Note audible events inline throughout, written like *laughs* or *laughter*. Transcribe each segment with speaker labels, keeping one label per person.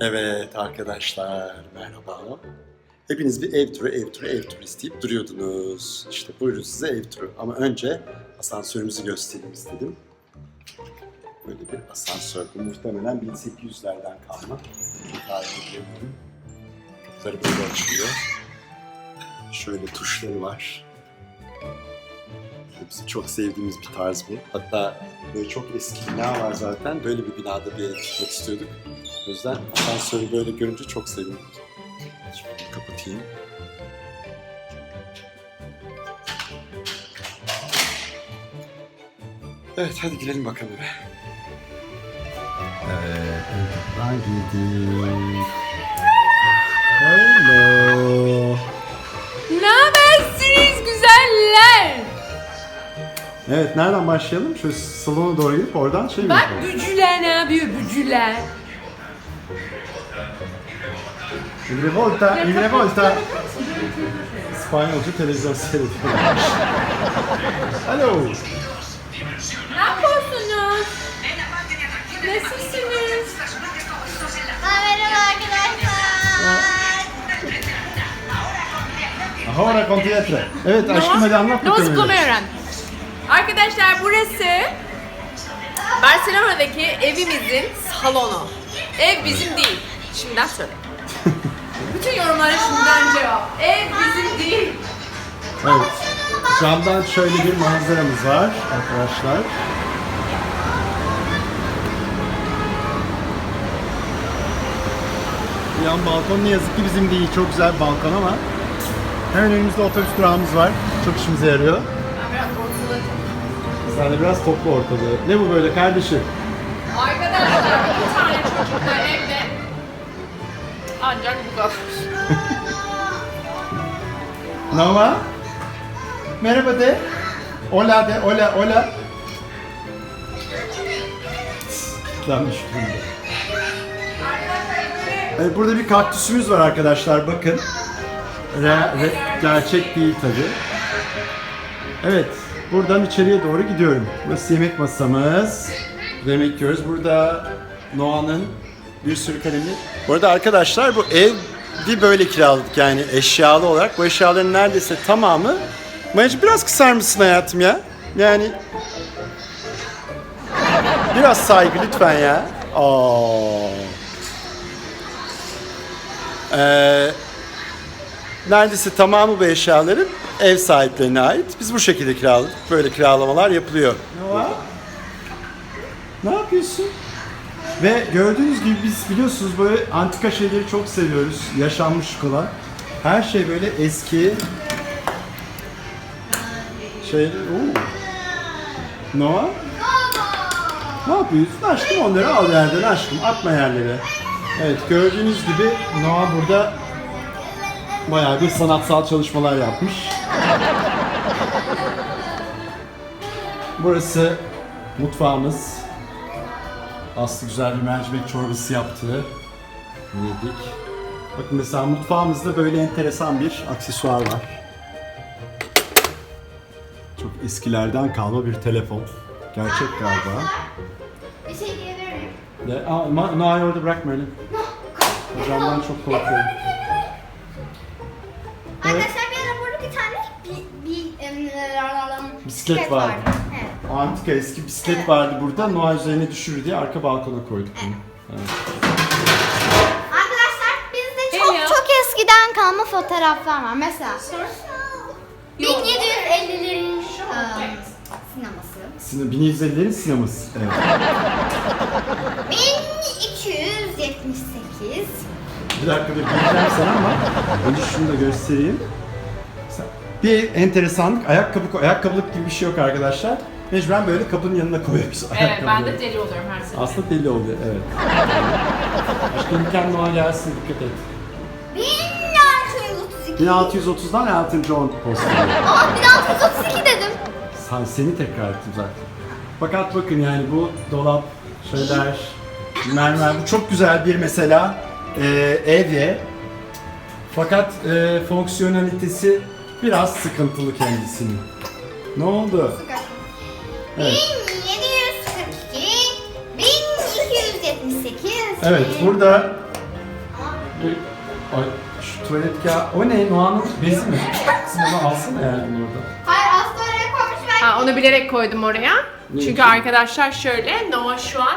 Speaker 1: Evet arkadaşlar merhaba. Hepiniz bir ev turu, ev turu, ev turu isteyip duruyordunuz. İşte buyurun size ev turu. Ama önce asansörümüzü göstereyim istedim. Böyle bir asansör. Bu muhtemelen 1800'lerden kalma. Tarih ediyorum. Kapıları böyle açılıyor. Şöyle tuşları var. Bizim çok sevdiğimiz bir tarz bu. Hatta böyle çok eski bina var zaten. Böyle bir binada bir yere gitmek istiyorduk. O yüzden asansörü böyle görünce çok sevindim. Şöyle kapatayım. Evet hadi girelim bakalım eve. Evet, buradan girdik. Hello.
Speaker 2: Ne habersiniz güzeller?
Speaker 1: Evet, nereden başlayalım? Şöyle salona doğru gidip oradan şey mi
Speaker 2: Bak
Speaker 1: yapalım?
Speaker 2: bücüler ne yapıyor bücüler?
Speaker 1: Il revolta, il revolta. İspanyolca televizyon seyrediyorlar. Alo.
Speaker 2: Ne yapıyorsunuz? Nasılsınız?
Speaker 3: Merhaba arkadaşlar.
Speaker 1: Ahora con teatre. Evet aşkım hadi anlat bakalım.
Speaker 2: öğren. Arkadaşlar burası Barcelona'daki evimizin salonu. Ev bizim değil. Şimdiden söyle. *laughs* Bütün yorumlara şimdiden cevap. Ev bizim değil.
Speaker 1: Evet. Camdan şöyle bir manzaramız var arkadaşlar. Yan balkon ne yazık ki bizim değil. Çok güzel bir balkon ama hemen önümüzde otobüs durağımız var. Çok işimize yarıyor. Sen de biraz toplu ortalığı. Ne bu böyle kardeşim?
Speaker 2: Arkadaşlar iki tane çocukla evde ancak bu kadar.
Speaker 1: Nova? Merhaba de. Hola de, hola, hola. Kitlenmiş durumda. Evet, burada bir kaktüsümüz var arkadaşlar bakın. Re, re- gerçek değil tabi. Evet, buradan içeriye doğru gidiyorum. Burası yemek masamız. Yemek yiyoruz. Burada Noah'nın bir sürü kalemi. Bu arada arkadaşlar bu ev bir böyle kiraladık yani eşyalı olarak. Bu eşyaların neredeyse tamamı. Mayacım biraz kısar mısın hayatım ya? Yani biraz saygı lütfen ya. Aa. Ee, neredeyse tamamı bu eşyaların ev sahiplerine ait. Biz bu şekilde kiraladık. Böyle kiralamalar yapılıyor. Ne var? Ne yapıyorsun? Ve gördüğünüz gibi biz biliyorsunuz böyle antika şeyleri çok seviyoruz. Yaşanmış olan. Her şey böyle eski. Şey, oo. Noah? Ne yapıyorsun? Aşkım onları al yerden aşkım. Atma yerlere. Evet gördüğünüz gibi Noah burada bayağı bir sanatsal çalışmalar yapmış. Burası mutfağımız. Aslı güzel bir mercimek çorbası yaptı. Yedik. Bakın mesela mutfağımızda böyle enteresan bir aksesuar var. Çok eskilerden kalma bir telefon. Gerçek galiba.
Speaker 3: Bir şey diyebilir miyim?
Speaker 1: Ya, aa, ma- Noah'yı orada bırakma öyle. Hocamdan çok korkuyorum.
Speaker 3: Em,
Speaker 1: Bisiklet vardı.
Speaker 3: Evet.
Speaker 1: O antika eski bisiklet vardı burada. Noah üzerine düşürür diye arka balkona koyduk bunu. Evet.
Speaker 3: Arkadaşlar bizde çok
Speaker 2: Hello.
Speaker 3: çok eskiden kalma fotoğraflar var. Mesela 1750'lerin em, sineması.
Speaker 1: Sine- 1150'lerin sineması. Evet. *laughs*
Speaker 3: 1278.
Speaker 1: Bir dakika dur gireceğim sana ama önce şunu da göstereyim. Bir enteresanlık ayakkabı ayakkabılık gibi bir şey yok arkadaşlar. Mecburen böyle kapının yanına koyuyoruz
Speaker 2: Evet ben
Speaker 1: ayakkabıları.
Speaker 2: de deli oluyorum her seferinde.
Speaker 1: Aslında deli oluyor evet. Aşkım lütfen Noah gelsin dikkat et.
Speaker 3: 1632.
Speaker 1: 1630'dan Elton John posteri.
Speaker 3: Aa 1632 dedim.
Speaker 1: Sen, seni tekrar ettim zaten. Fakat bakın yani bu dolap, şeyler, mermer bu çok güzel bir mesela e, evye. Fakat e, fonksiyonalitesi biraz sıkıntılı kendisinin. Ne oldu? Evet.
Speaker 3: 1742. 1278.
Speaker 1: Evet burada Ay şu tuvalet kağıdı. O ne? Noah'nın bezi mi? Sen onu alsana yani bunu orada.
Speaker 3: Hayır Aslı oraya koymuş ben.
Speaker 2: Ha, onu bilerek koydum oraya.
Speaker 1: Ne
Speaker 2: Çünkü
Speaker 1: için?
Speaker 2: arkadaşlar şöyle, Noah şu an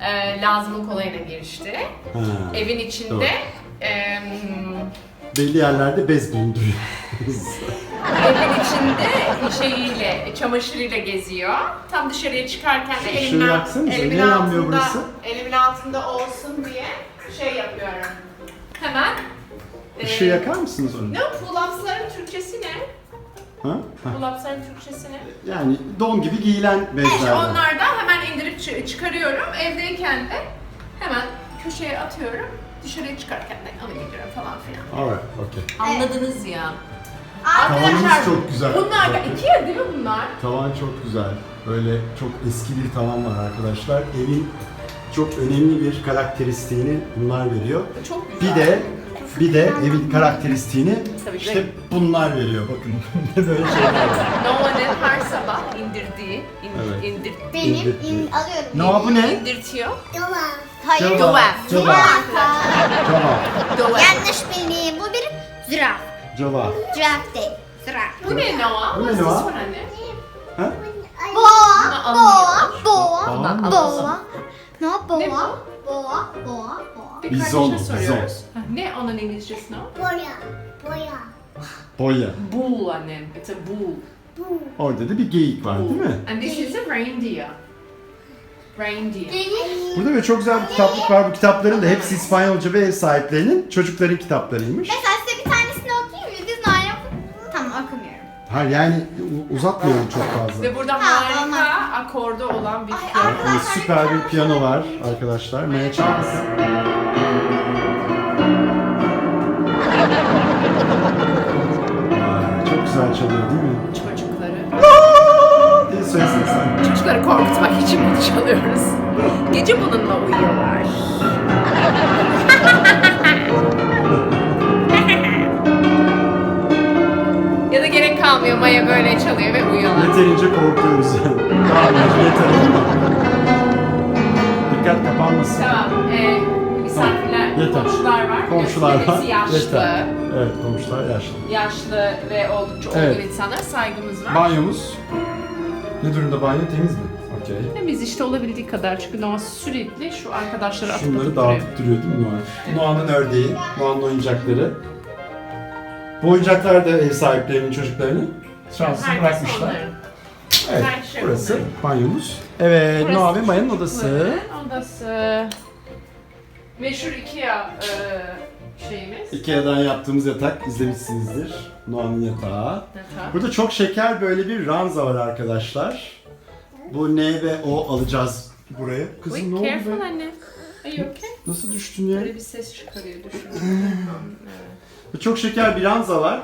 Speaker 2: e, lazımın kolayına girişti.
Speaker 1: Ha.
Speaker 2: Evin içinde
Speaker 1: Doğru.
Speaker 2: e,
Speaker 1: Belli yerlerde bez bulunduruyor.
Speaker 2: evin içinde şeyiyle, çamaşırıyla geziyor. Tam dışarıya çıkarken de
Speaker 1: Işığı
Speaker 2: elimin,
Speaker 1: yaksanıza,
Speaker 2: elimin
Speaker 1: niye yanmıyor
Speaker 2: altında,
Speaker 1: burası?
Speaker 2: elimin altında olsun diye şey yapıyorum. Hemen e,
Speaker 1: Işığı yakar mısınız onu?
Speaker 2: Ne pull-ups'ların Türkçesi ne?
Speaker 1: Ha? Ha.
Speaker 2: Pull-ups'ların Türkçesi ne?
Speaker 1: Yani don gibi giyilen
Speaker 2: İşte
Speaker 1: bezlerden.
Speaker 2: onlardan hemen indirip çı- çıkarıyorum. Evdeyken de hemen köşeye atıyorum. Dışarıya çıkarken de alıyorum falan filan.
Speaker 1: Alright, okay.
Speaker 2: Anladınız ya.
Speaker 1: Tavanımız çok güzel.
Speaker 2: Bunlar da Ikea değil mi bunlar?
Speaker 1: Tavan çok güzel. Böyle çok eski bir tavan var arkadaşlar. Evin çok önemli bir karakteristiğini bunlar veriyor.
Speaker 2: Çok güzel.
Speaker 1: Bir de bir de evin karakteristiğini
Speaker 2: Tabii ki
Speaker 1: işte
Speaker 2: de.
Speaker 1: bunlar veriyor. Bakın *laughs* böyle şeyler var.
Speaker 2: Noah'nın her sabah indirdiği, in,
Speaker 1: Evet.
Speaker 2: indir,
Speaker 3: Benim
Speaker 1: İndirtti.
Speaker 3: in, alıyorum.
Speaker 1: Noah bu ne?
Speaker 2: indirtiyor.
Speaker 3: Hayır.
Speaker 1: Cevap. Cevap. Tamam.
Speaker 2: Duvaf.
Speaker 3: Yanlış bildiğim bu bir züraf.
Speaker 1: Cevap.
Speaker 3: Züraf değil. Züraf.
Speaker 2: Bu ne Noah?
Speaker 1: Bu ne Noah?
Speaker 2: one anne?
Speaker 1: Ha?
Speaker 3: Boğa, boğa, boğa,
Speaker 1: Boğa
Speaker 3: boğa. Ne boğa?
Speaker 2: Ne bu?
Speaker 3: Boğa, boğa, boğa.
Speaker 2: Bir
Speaker 1: Bizon,
Speaker 2: kardeşine
Speaker 1: bizon.
Speaker 2: soruyoruz. Ha, Ne onun İngilizcesi Noah?
Speaker 3: Boya, boya.
Speaker 1: Boya.
Speaker 2: Bull annem. It's a bull.
Speaker 1: Orada da bir geyik var değil mi?
Speaker 2: And this is a reindeer. Reindeer.
Speaker 1: Burada böyle çok güzel bir kitaplık var. Bu kitapların da hepsi İspanyolca ve ev sahiplerinin çocukların kitaplarıymış.
Speaker 3: Mesela size bir tanesini okuyayım mı? Biz Nalan Tamam okumuyorum.
Speaker 1: Hayır yani u- uzatmıyorum çok fazla.
Speaker 2: Ve burada
Speaker 3: Ha,
Speaker 2: harika. Akordu olan bir
Speaker 3: Ay,
Speaker 2: piyano.
Speaker 3: arkadaşlar,
Speaker 1: Evet, süper bir piyano var arkadaşlar. Maya. Vay, Çok güzel çalıyor değil mi?
Speaker 2: Çocukları.
Speaker 1: diye söylesene sen.
Speaker 2: Çocukları korkutmak için bunu çalıyoruz. Gece bununla uyuyorlar. Maya böyle çalıyor ve uyuyorlar.
Speaker 1: Yeterince korkuyoruz yani. Yeter. Dikkat kapanmasın.
Speaker 2: Tamam. E, misafirler,
Speaker 1: Yeter.
Speaker 2: komşular var.
Speaker 1: Komşular var.
Speaker 2: Yaşlı.
Speaker 1: Yeter. Evet komşular yaşlı.
Speaker 2: Yaşlı ve oldukça olgun
Speaker 1: Evet.
Speaker 2: insanlara saygımız var.
Speaker 1: Banyomuz. Ne durumda banyo temiz mi? Okey.
Speaker 2: Biz işte olabildiği kadar çünkü Noah sürekli şu arkadaşları atıp
Speaker 1: Şunları
Speaker 2: atıp duruyor.
Speaker 1: dağıtıp duruyor değil mi Noah? Noah'nın ördeği, Noah'nın oyuncakları. Bu oyuncaklar da ev sahiplerinin çocuklarını şanslı
Speaker 2: Herkes
Speaker 1: bırakmışlar.
Speaker 2: onların.
Speaker 1: Evet,
Speaker 2: Her şey
Speaker 1: burası
Speaker 2: onların.
Speaker 1: banyomuz. Evet,
Speaker 2: Burası
Speaker 1: Noah ve Maya'nın odası.
Speaker 2: çocukların Odası. Meşhur Ikea e, şeyimiz.
Speaker 1: Ikea'dan yaptığımız yatak izlemişsinizdir. Noah'nın yatağı.
Speaker 2: Yatak.
Speaker 1: Burada çok şeker böyle bir ranza var arkadaşlar. Bu N ve O alacağız buraya. Kızım
Speaker 2: Wait,
Speaker 1: ne oldu
Speaker 2: careful
Speaker 1: be?
Speaker 2: anne. Are you okay?
Speaker 1: Nasıl düştün ya?
Speaker 2: Böyle bir ses çıkarıyor düşün.
Speaker 1: Bu Çok şeker bir ranza var.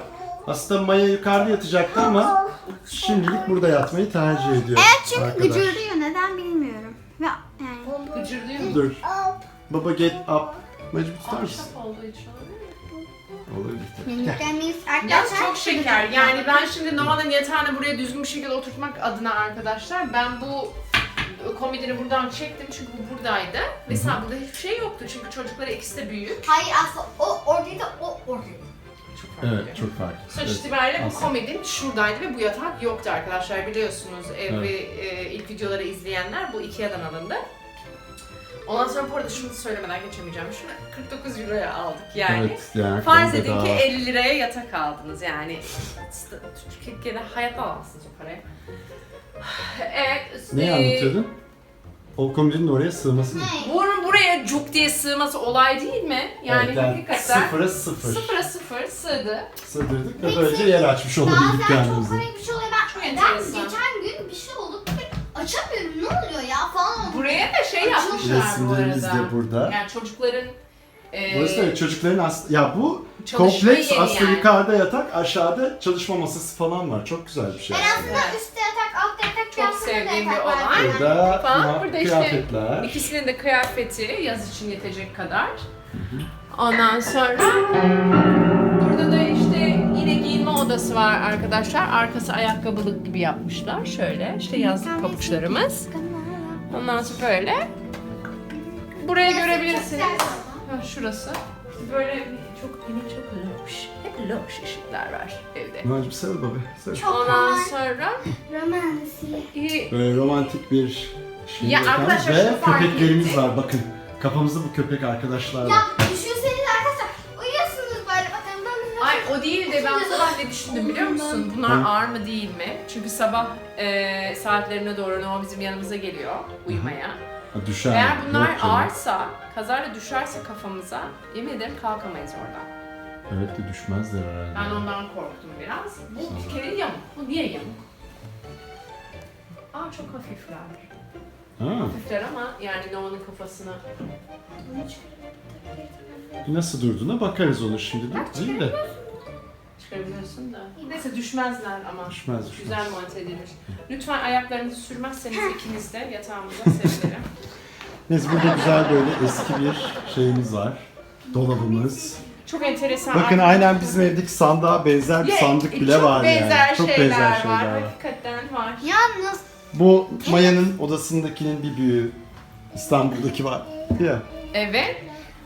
Speaker 1: Aslında Maya yukarıda yatacaktı ama şimdilik burada yatmayı tercih ediyor.
Speaker 3: Evet çünkü
Speaker 1: arkadaş.
Speaker 3: gıcırdıyor neden bilmiyorum. Ve yani.
Speaker 2: Gıcırdıyor mu?
Speaker 1: Dur. Baba get up. Mecbur tutar mısın?
Speaker 2: Ahşap olduğu için olabilir mi?
Speaker 1: Olabilir
Speaker 2: Yalnız
Speaker 3: arkadaşlar.
Speaker 2: çok şeker. Yani ben şimdi Noah'nın yatağını buraya düzgün bir şekilde oturtmak adına arkadaşlar ben bu komedini buradan çektim çünkü bu buradaydı. Mesela burada hiçbir şey yoktu çünkü çocukları ikisi de büyük.
Speaker 3: Hayır aslında o oradaydı o oradaydı.
Speaker 2: Farklı.
Speaker 1: Evet çok farklı.
Speaker 2: Sonuç
Speaker 1: Evet.
Speaker 2: itibariyle bu komedin şuradaydı ve bu yatak yoktu arkadaşlar biliyorsunuz ev
Speaker 1: Evet.
Speaker 2: ve e, ilk videoları izleyenler bu Ikea'dan alındı. Ondan sonra bu arada şunu söylemeden geçemeyeceğim. Şunu 49 euroya aldık yani.
Speaker 1: Evet yani.
Speaker 2: Farz edin ki 50 liraya yatak aldınız yani. Türkiye'de hayatta alamazsınız o parayı. *sighs* Evet.
Speaker 1: Neyi
Speaker 2: e,
Speaker 1: anlatıyordun? O komedinin oraya sığması mı?
Speaker 2: Buraya cuk diye sığması olay değil mi? Yani
Speaker 1: Evet,
Speaker 2: hakikaten
Speaker 1: sıfıra sıfır.
Speaker 2: sıfıra sıfır sığdı.
Speaker 1: Sığdırdık ve böylece yer açmış olabildik
Speaker 3: Bazen çok
Speaker 1: kendimize.
Speaker 3: komik bir şey oluyor.
Speaker 2: Çok
Speaker 3: Ben, ben
Speaker 2: enteresan.
Speaker 3: geçen gün bir şey oldu. Açamıyorum ne oluyor ya falan oldu.
Speaker 2: Buraya da şey yapmışlar bu
Speaker 1: Resimlerimiz
Speaker 2: arada.
Speaker 1: de burada.
Speaker 2: Yani çocukların e,
Speaker 1: Burası da çocukların aslında ya bu
Speaker 2: çalışma
Speaker 1: kompleks
Speaker 2: yeri
Speaker 1: aslında
Speaker 2: yani.
Speaker 1: yukarıda yatak aşağıda çalışma masası falan var. Çok güzel bir şey.
Speaker 3: Ben aslında
Speaker 2: Evet.
Speaker 3: üstte yatak, altta yatak,
Speaker 2: Çok
Speaker 3: kıyafetinde
Speaker 2: sevdiğim
Speaker 3: yatak
Speaker 2: bir
Speaker 3: var.
Speaker 2: olay.
Speaker 1: Burada,
Speaker 2: Falan,
Speaker 1: ya-
Speaker 2: burada işte
Speaker 1: kıyafetler.
Speaker 2: İkisinin de kıyafeti yaz için yetecek kadar. Ondan sonra burada da işte yine giyinme odası var arkadaşlar. Arkası ayakkabılık gibi yapmışlar. Şöyle işte yazlık pabuçlarımız. Ondan sonra böyle. Burayı görebilirsiniz. Ha, şurası. Böyle çok yine çok loş. Hep loş ışıklar var evde.
Speaker 1: Noacım sev baba. Sev.
Speaker 3: Çok
Speaker 2: Ondan
Speaker 3: romantik.
Speaker 2: sonra
Speaker 3: Romantik.
Speaker 2: e,
Speaker 1: Böyle romantik bir şey
Speaker 2: Ya
Speaker 1: yapan
Speaker 2: arkadaşlar
Speaker 1: ve
Speaker 2: fark
Speaker 1: köpeklerimiz
Speaker 2: ettik.
Speaker 1: var bakın. Kafamızda bu köpek arkadaşlar var.
Speaker 3: Ya düşünsenize arkadaşlar uyuyorsunuz böyle bakın ben
Speaker 2: Ay o değil de ben sabah ne düşündüm biliyor musun? Bunlar
Speaker 1: Hı.
Speaker 2: ağır mı değil mi? Çünkü sabah e, saatlerine doğru Noah bizim yanımıza geliyor uyumaya.
Speaker 1: Ha, düşer.
Speaker 2: Eğer bunlar
Speaker 1: Yok canım.
Speaker 2: ağırsa, kazayla düşerse kafamıza yemin ederim kalkamayız oradan.
Speaker 1: Evet de düşmezler herhalde.
Speaker 2: Ben ondan korktum biraz. Bu bir kere yamuk. Bu niye yamuk? Aa çok hafifler.
Speaker 1: Ha,
Speaker 2: Hafifler ama yani Noah'nın kafasına
Speaker 1: nasıl durduğuna bakarız onu şimdi değil de.
Speaker 2: çıkarabiliyorsun da. Neyse düşmezler ama.
Speaker 1: Düşmez düşmez.
Speaker 2: Güzel monte edilmiş. Lütfen ayaklarınızı sürmezseniz ikiniz de yatağımıza sevinirim. *laughs*
Speaker 1: Neyse burada güzel böyle eski bir şeyimiz var. Dolabımız.
Speaker 2: Çok enteresan.
Speaker 1: Bakın aynen bizim evdeki sandığa benzer bir
Speaker 2: Ya,
Speaker 1: sandık bile
Speaker 2: çok
Speaker 1: var
Speaker 2: benzer
Speaker 1: yani. Çok
Speaker 2: şeyler
Speaker 1: benzer şeyler
Speaker 2: var.
Speaker 1: var.
Speaker 2: Hakikaten var.
Speaker 3: Yalnız
Speaker 1: Bu Maya'nın odasındakinin bir büyüğü. İstanbul'daki var. Ya.
Speaker 2: Evet.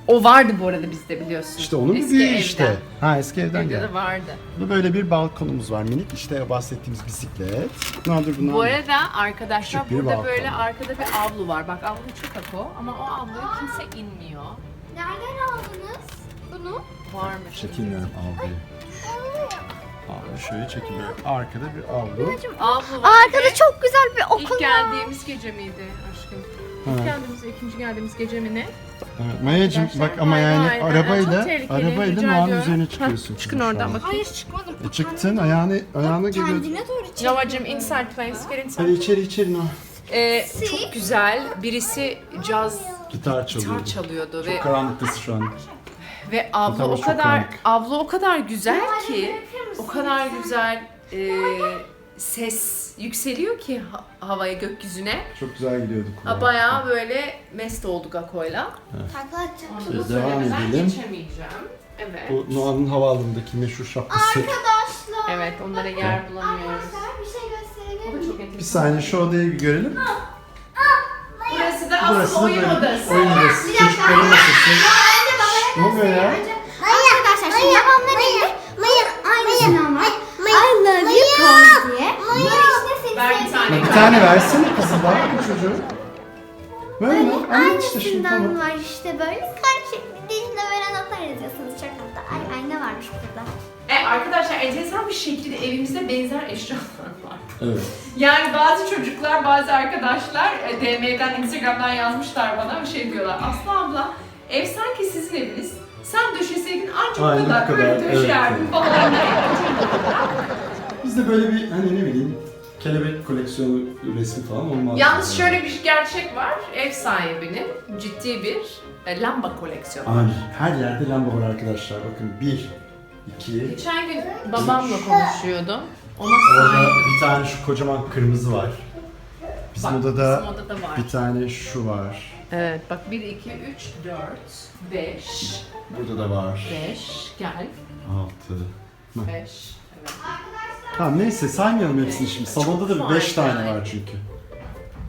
Speaker 2: O vardı bu arada bizde biliyorsun.
Speaker 1: İşte onun bir
Speaker 2: Eski
Speaker 1: büyüğü
Speaker 2: evden.
Speaker 1: işte. Ha eski evden
Speaker 2: Evde
Speaker 1: geldi.
Speaker 2: de vardı.
Speaker 1: Burada böyle bir balkonumuz var minik. İşte bahsettiğimiz bisiklet. Bunlar dur bunlar.
Speaker 2: Bu arada arkadaşlar
Speaker 1: Küçük bir
Speaker 2: burada
Speaker 1: balkon.
Speaker 2: böyle arkada bir avlu var. Bak avlu çok ako ama o avluya kimse inmiyor.
Speaker 3: nereden aldınız bunu?
Speaker 2: Varmış.
Speaker 1: Çekilmiyorum avluyu. Avlu şöyle çekiliyor. Arkada bir avlu.
Speaker 2: Avlu var.
Speaker 3: Arkada çok güzel bir okul
Speaker 2: İlk
Speaker 3: var.
Speaker 2: geldiğimiz gece miydi? İlk geldiğimiz, ikinci geldiğimiz gece mi ne?
Speaker 1: Evet, Maya'cığım
Speaker 2: Arkadaşlar,
Speaker 1: bak ama
Speaker 2: hayır,
Speaker 1: yani
Speaker 2: hayır,
Speaker 1: arabayla
Speaker 2: çok tehlikeli,
Speaker 1: arabayla
Speaker 2: rica ediyorum.
Speaker 1: üzerine çıkıyorsun.
Speaker 2: çıkın oradan
Speaker 1: an.
Speaker 2: bakayım.
Speaker 3: Hayır çıkmadım.
Speaker 1: E, çıktın ayağını ayağına geliyor.
Speaker 3: Kendine doğru çek.
Speaker 2: Novacım inside please. Get inside.
Speaker 1: Hadi içeri içeri Noah.
Speaker 2: Ee, çok güzel. Birisi caz
Speaker 1: Gitar çalıyor.
Speaker 2: gitar çalıyordu ve
Speaker 1: Çok karanlıktasın şu an.
Speaker 2: ve avlu
Speaker 1: Gitar
Speaker 2: o
Speaker 1: çok
Speaker 2: kadar
Speaker 1: karanlık.
Speaker 2: avlu o kadar güzel ki o kadar güzel e, ses yükseliyor ki ha- havaya gökyüzüne.
Speaker 1: Çok güzel gidiyorduk.
Speaker 2: Ha, bayağı böyle mest olduk Ako'yla.
Speaker 3: Takla atacağım.
Speaker 2: Onu
Speaker 1: Biz devam
Speaker 2: söylemeden
Speaker 1: edelim.
Speaker 2: geçemeyeceğim. Evet.
Speaker 1: Bu Noah'nın havaalanındaki meşhur şapkası.
Speaker 3: Arkadaşlar.
Speaker 2: Evet onlara yer bulamıyoruz.
Speaker 3: Arkadaşlar bir şey gösterebilir
Speaker 2: O da
Speaker 3: miyim?
Speaker 2: çok enteresan.
Speaker 1: Bir saniye şu odayı bir görelim.
Speaker 2: Burası da
Speaker 1: Burası
Speaker 2: asıl
Speaker 1: da
Speaker 2: oyun
Speaker 1: böyle
Speaker 2: odası.
Speaker 1: oyun odası. Çocukların masası. Ne oluyor ya?
Speaker 3: Arkadaşlar şimdi babamla birlikte aynı sinema var. I love you Cause diye.
Speaker 2: Ver bir tane.
Speaker 1: Bir tane versene kızım bak bu çocuğu. Ver mi? Anlat işte şimdi
Speaker 3: Aynısından
Speaker 1: tamam.
Speaker 3: var işte böyle. Karşı dilinde böyle notlar yazıyorsunuz çok tatlı. Ay ayna varmış burada.
Speaker 2: E, arkadaşlar enteresan bir şekilde evimizde benzer eşyalar *laughs* var.
Speaker 1: Evet.
Speaker 2: Yani bazı çocuklar, bazı arkadaşlar e, DM'den, Instagram'dan yazmışlar bana bir şey diyorlar. Aslı abla ev sanki sizin eviniz. Sen döşeseydin ancak
Speaker 1: Aynen
Speaker 2: bu kadar
Speaker 1: bu
Speaker 2: böyle
Speaker 1: kadar,
Speaker 2: döşerdin
Speaker 1: evet.
Speaker 2: falan. *laughs*
Speaker 1: Bizde böyle bir hani ne bileyim kelebek koleksiyonu resmi falan olmaz.
Speaker 2: Yalnız şöyle bir gerçek var. Ev sahibinin ciddi bir e, lamba koleksiyonu.
Speaker 1: Abi her yerde lamba var arkadaşlar. Bakın bir, iki,
Speaker 2: Geçen gün babamla konuşuyordum. Ona
Speaker 1: orada
Speaker 2: sahip.
Speaker 1: bir tane şu kocaman kırmızı var. Bizim
Speaker 2: Bak,
Speaker 1: odada
Speaker 2: bizim odada var.
Speaker 1: bir tane şu var.
Speaker 2: Evet bak 1, 2, 3, 4, 5,
Speaker 1: Burada da var.
Speaker 2: 5, gel.
Speaker 1: Altı.
Speaker 2: 5, evet.
Speaker 1: Tamam neyse saymayalım hepsini şimdi. Salonda da bir beş
Speaker 2: fazla.
Speaker 1: tane var çünkü.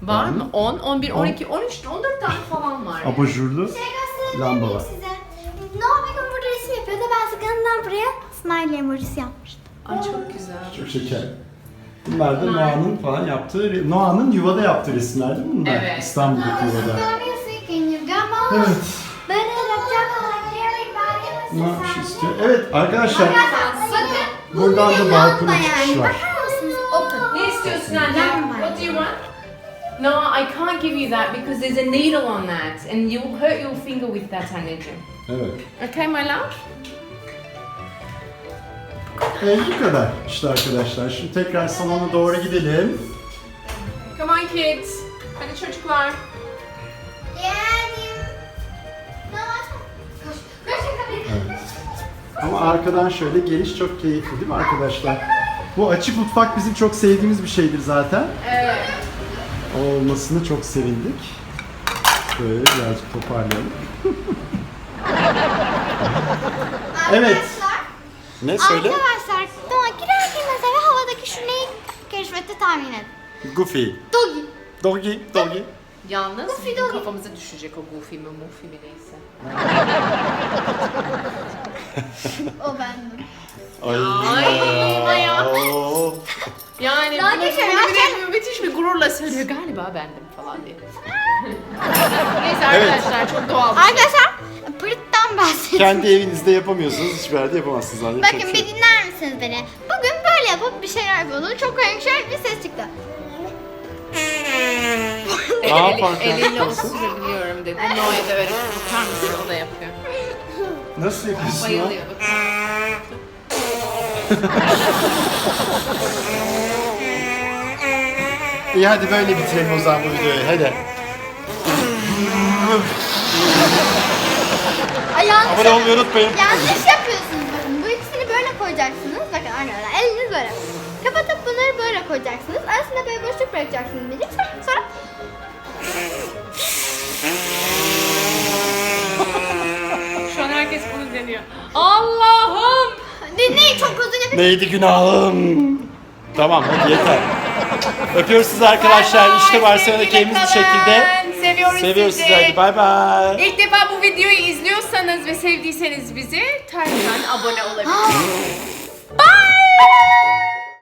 Speaker 2: Var
Speaker 1: Var
Speaker 2: mı?
Speaker 1: mı?
Speaker 2: 10, 11,
Speaker 1: On.
Speaker 2: 12, 13, 14 tane falan var. yani.
Speaker 1: Abajurlu
Speaker 3: Şey gösterebilir
Speaker 1: lamba
Speaker 3: miyim
Speaker 1: var.
Speaker 3: size? Noah gün burada resim yapıyordu. Ben sıkıntından buraya smiley emojisi yapmıştım.
Speaker 2: Ay çok güzel.
Speaker 1: Çok şeker. Bunlar da Noah'nın falan yaptığı, Noah'nın yuvada yaptığı resimler değil mi bunlar?
Speaker 2: Evet.
Speaker 1: İstanbul'daki yuvada. Evet. Ne yapmış istiyor? Evet arkadaşlar
Speaker 3: Bakın.
Speaker 1: Buradan da balkona çıkış var.
Speaker 2: Ne istiyorsun anne?
Speaker 3: Lamba.
Speaker 2: What do you want? No, I can't give you that because there's a needle on that and you will hurt your finger with that anneciğim.
Speaker 1: Evet.
Speaker 2: Okay my love?
Speaker 1: Evet bu kadar işte arkadaşlar. Şimdi tekrar salona doğru gidelim.
Speaker 2: Come on kids. Hadi çocuklar.
Speaker 1: Ama arkadan şöyle geliş çok keyifli değil mi arkadaşlar? Bu açık mutfak bizim çok sevdiğimiz bir şeydir zaten.
Speaker 2: Evet.
Speaker 1: Olmasını çok sevindik. Böyle birazcık toparlayalım. *laughs* evet. Ne söyle?
Speaker 3: Arkadaşlar Noah girer girmez eve havadaki şu neyi keşfetti tahmin edin.
Speaker 1: Goofy.
Speaker 3: Doggy.
Speaker 1: Doggy, doggy.
Speaker 2: Yalnız
Speaker 3: Goofy
Speaker 2: bizim
Speaker 3: de o-
Speaker 2: kafamıza düşecek o Goofy mi Mufi mi neyse.
Speaker 3: O bendim.
Speaker 1: Ay.
Speaker 2: Ay, Maya.
Speaker 1: Oo.
Speaker 2: Yani
Speaker 3: Daha
Speaker 2: bunu,
Speaker 3: geçen
Speaker 2: bunu
Speaker 3: hafta-
Speaker 2: müthiş bir gururla söylüyor galiba bendim falan diye. *laughs* Neyse
Speaker 1: Evet.
Speaker 2: arkadaşlar çok doğal bir şey.
Speaker 3: Arkadaşlar pırttan bahsediyorum.
Speaker 1: Kendi evinizde yapamıyorsunuz, hiçbir yerde yapamazsınız. Anne.
Speaker 3: Bakın
Speaker 1: Çok
Speaker 3: bir
Speaker 1: şey.
Speaker 3: dinler misiniz beni? Bugün böyle yapıp bir şeyler yapıyordum. Çok yumuşak bir ses çıktı.
Speaker 1: Daha
Speaker 2: Eli-
Speaker 1: farklı
Speaker 2: Eliyle
Speaker 1: yapıyorsun.
Speaker 2: osurabiliyorum dedi. Noe de öyle bakar mısın o da yapıyor.
Speaker 1: Nasıl yapıyorsun ya?
Speaker 2: Bayılıyor.
Speaker 1: İyi hadi böyle bitirelim o zaman bu videoyu. Hadi.
Speaker 3: Ay yanlış,
Speaker 1: Abone olmayı unutmayın.
Speaker 3: yanlış yapıyorsunuz bakın. Bu ikisini böyle koyacaksınız. Bakın arkadaşlar eliniz böyle. Kapatıp bunları böyle koyacaksınız. Arasında böyle boşluk bırakacaksınız diyecek. Sonra
Speaker 2: Şu an herkes bunu deniyor. Allah'ım!
Speaker 3: dinleyin çok uzun yapın.
Speaker 1: Neydi günahım? Tamam hadi yeter. Öpüyoruz sizi arkadaşlar.
Speaker 2: Bay bay,
Speaker 1: İşte Barcelona'daki
Speaker 2: sevgiyle
Speaker 1: bu
Speaker 2: kalın.
Speaker 1: şekilde.
Speaker 2: Seviyoruz,
Speaker 1: Seviyoruz
Speaker 2: sizi.
Speaker 1: sizi. Hadi bay bay.
Speaker 2: İlk defa bu videoyu izliyorsanız ve sevdiyseniz bizi tercümen abone olabilirsiniz. Bye!